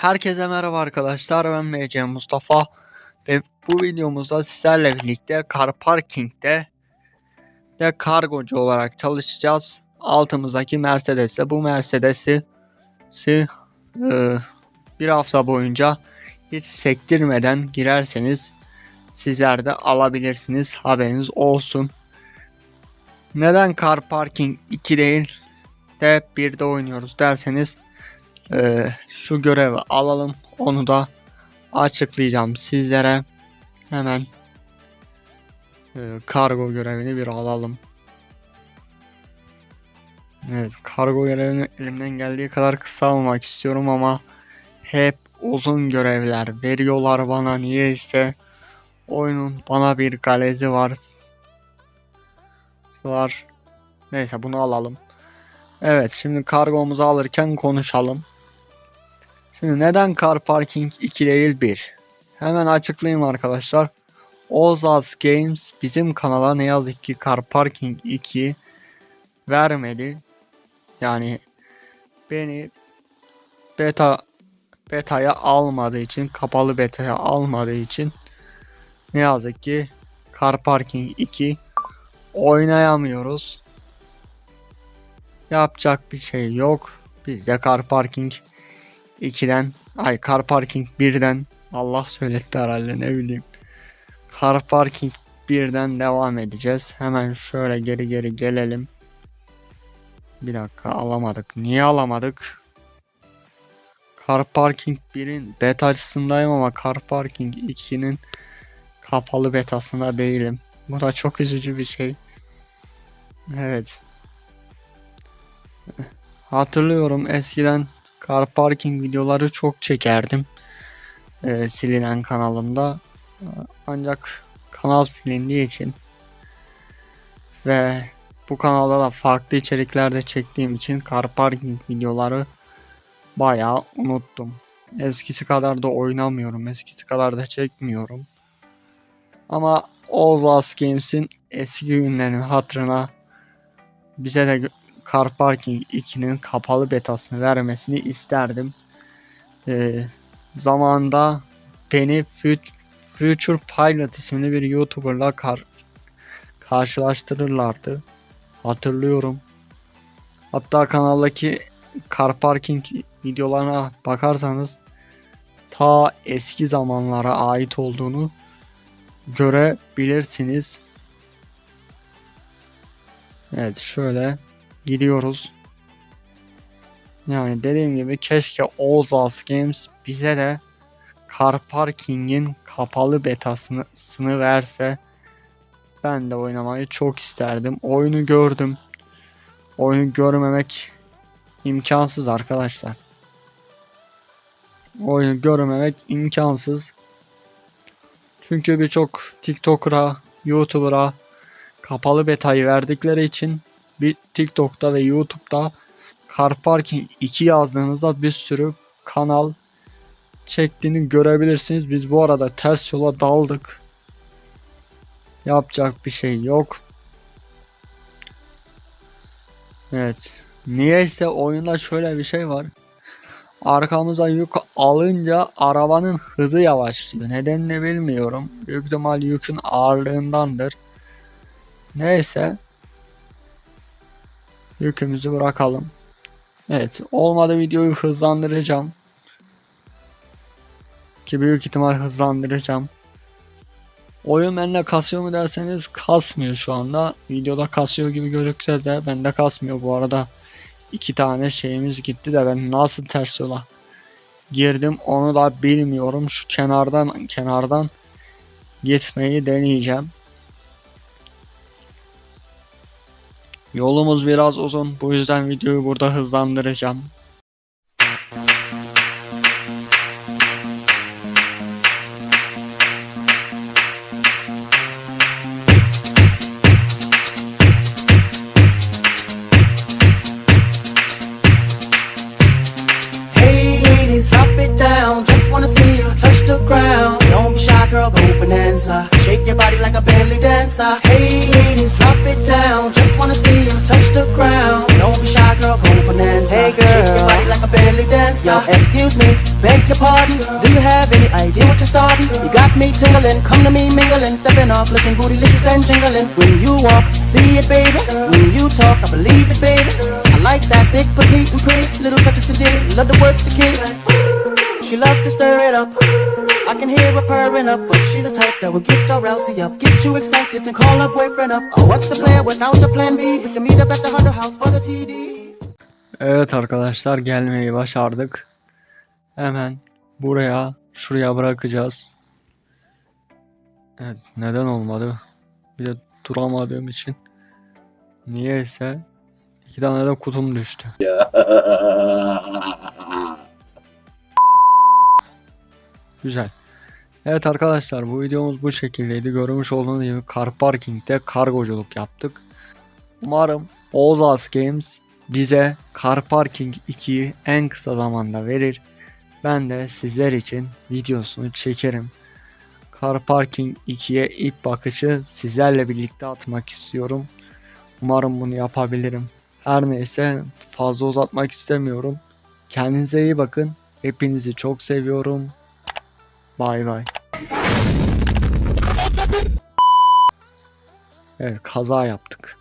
Herkese merhaba arkadaşlar ben MC Mustafa ve bu videomuzda sizlerle birlikte car parking'de de kargocu olarak çalışacağız. Altımızdaki Mercedes'te bu Mercedes'i si, e, bir hafta boyunca hiç sektirmeden girerseniz sizler de alabilirsiniz haberiniz olsun. Neden car parking 2 değil de 1'de oynuyoruz derseniz ee, şu görevi alalım. Onu da açıklayacağım sizlere. Hemen e, kargo görevini bir alalım. Evet, kargo görevini elimden geldiği kadar kısa almak istiyorum ama hep uzun görevler veriyorlar bana niyeyse. Oyunun bana bir galezi var. Var. Neyse bunu alalım. Evet şimdi kargomuzu alırken konuşalım. Şimdi neden Car Parking 2 değil 1? Hemen açıklayayım arkadaşlar. Ozaz Games bizim kanala ne yazık ki Car Parking 2 vermedi. Yani beni beta beta'ya almadığı için, kapalı beta'ya almadığı için ne yazık ki Car Parking 2 oynayamıyoruz. Yapacak bir şey yok. Biz de Car Parking 2'den ay Car Parking 1'den Allah söyletti herhalde ne bileyim. Car Parking 1'den devam edeceğiz. Hemen şöyle geri geri gelelim. Bir dakika alamadık. Niye alamadık? Car Parking 1'in betasındayım ama Car Parking 2'nin kapalı betasında değilim. Bu da çok üzücü bir şey. Evet. Hatırlıyorum eskiden car parking videoları çok çekerdim. Ee, silinen kanalımda. Ancak kanal silindiği için ve bu kanalda da farklı içeriklerde çektiğim için car parking videoları bayağı unuttum. Eskisi kadar da oynamıyorum. Eskisi kadar da çekmiyorum. Ama Ozas Games'in eski günlerinin hatırına bize de Car Parking 2'nin kapalı betasını vermesini isterdim. Ee, zamanında beni Future Pilot isimli bir YouTuber'la kar karşılaştırırlardı. Hatırlıyorum. Hatta kanaldaki Car Parking videolarına bakarsanız ta eski zamanlara ait olduğunu görebilirsiniz. Evet şöyle gidiyoruz. Yani dediğim gibi keşke Ozas Games bize de Car Parking'in kapalı betasını verse ben de oynamayı çok isterdim. Oyunu gördüm. Oyunu görmemek imkansız arkadaşlar. Oyunu görmemek imkansız. Çünkü birçok TikToker'a, YouTuber'a kapalı betayı verdikleri için bir TikTok'ta ve YouTube'da Car Parking 2 yazdığınızda bir sürü kanal çektiğini görebilirsiniz. Biz bu arada ters yola daldık. Yapacak bir şey yok. Evet. Niyeyse oyunda şöyle bir şey var. Arkamıza yük alınca arabanın hızı yavaşlıyor. Nedenini bilmiyorum. Büyük ihtimal yükün ağırlığındandır. Neyse. Yükümüzü bırakalım. Evet. Olmadı videoyu hızlandıracağım. Ki büyük ihtimal hızlandıracağım. Oyun bende kasıyor mu derseniz kasmıyor şu anda. Videoda kasıyor gibi gözükse de bende kasmıyor. Bu arada iki tane şeyimiz gitti de ben nasıl ters yola girdim onu da bilmiyorum. Şu kenardan kenardan gitmeyi deneyeceğim. Yolumuz biraz uzun. Bu yüzden videoyu burada hızlandıracağım. Girl, go bonanza. Shake your body like a belly dancer. Hey ladies, drop it down. The ground. Don't be shy, girl, go bonanza. Hey girl, shake your body like a belly dancer. Yo, excuse me, beg your pardon. Do you have any idea what you're starting? You got me tingling, come to me mingling, stepping off, looking bootylicious and jingling. When you walk, see it, baby. When you talk, I believe it, baby. I like that thick, petite, and pretty. Little touches to dig, love to work the kid. She loves to stir it up. I can hear her purring up, but she's the type that will get your rousey up, get you excited, and call her boyfriend up. Oh, what's the plan without the plan B? We can meet up at the Hunter House for the TD. Evet arkadaşlar gelmeyi başardık. Hemen buraya şuraya bırakacağız. Evet neden olmadı? Bir de duramadığım için. Niyeyse iki tane de kutum düştü. Güzel. Evet arkadaşlar bu videomuz bu şekildeydi. Görmüş olduğunuz gibi car parking'de kargoculuk yaptık. Umarım Oğuz Games bize Car Parking 2'yi en kısa zamanda verir. Ben de sizler için videosunu çekerim. Car Parking 2'ye ilk bakışı sizlerle birlikte atmak istiyorum. Umarım bunu yapabilirim. Her neyse fazla uzatmak istemiyorum. Kendinize iyi bakın. Hepinizi çok seviyorum. Bay bay. Evet kaza yaptık.